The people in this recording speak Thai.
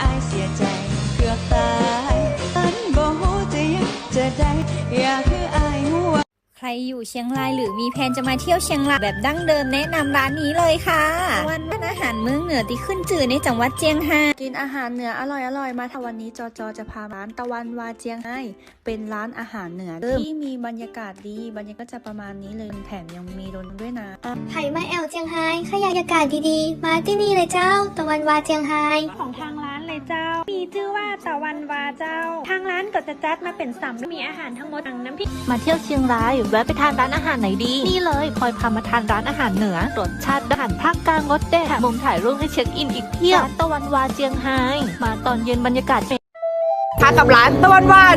อายเสียใจเกือบตายฉันบ่ฮู้จะยังจะได้อยาก รอยู่เชียงรายหรือมีแผนจะมาเที่ยวเชียงรายแบบดั้งเดิมแนะนำร้านนี้เลยค่ะวันร้านอาหารเมืองเหนือที่ขึ้นจื่อในจังหวัดเจียงไฮ้กินอาหารเหนืออร่อยอร่อยมาทวันนี้จอจอจะพาร้านตะวันวาเจียงไฮ้เป็นร้านอาหารเหนือที่มีบรรยากาศดีบรรยากาศจะประมาณนี้เลยแถมยังมีรนด้วยนะไผ่มาแอลเจียงไฮ้ขยายอากาศดีๆ มาที่นี่เลยเจ้า ตะวันวาเจียงไฮ้ของทางร้านเลยเจ้า มีชื่อว่าตะวันวาเจ้า ทางร้านก็จะจัดมาเป็นสำมีอาหารทั้งหมดทั้งน้ำพริก มาเที่ยวเชียงรายแวะไปทานร้านอาหารไหนดี นี่เลยพลอยพามาทานร้านอาหารเหนือรสชาติอาหารภาคกลางรสเด็ดแถมมุมถ่ายรูปให้เช็คอินอีกเพียบร้านตะวันวาเจียงไฮ้มาตอนเย็นบรรยากาศเป็นพากับร้านตะวันวาน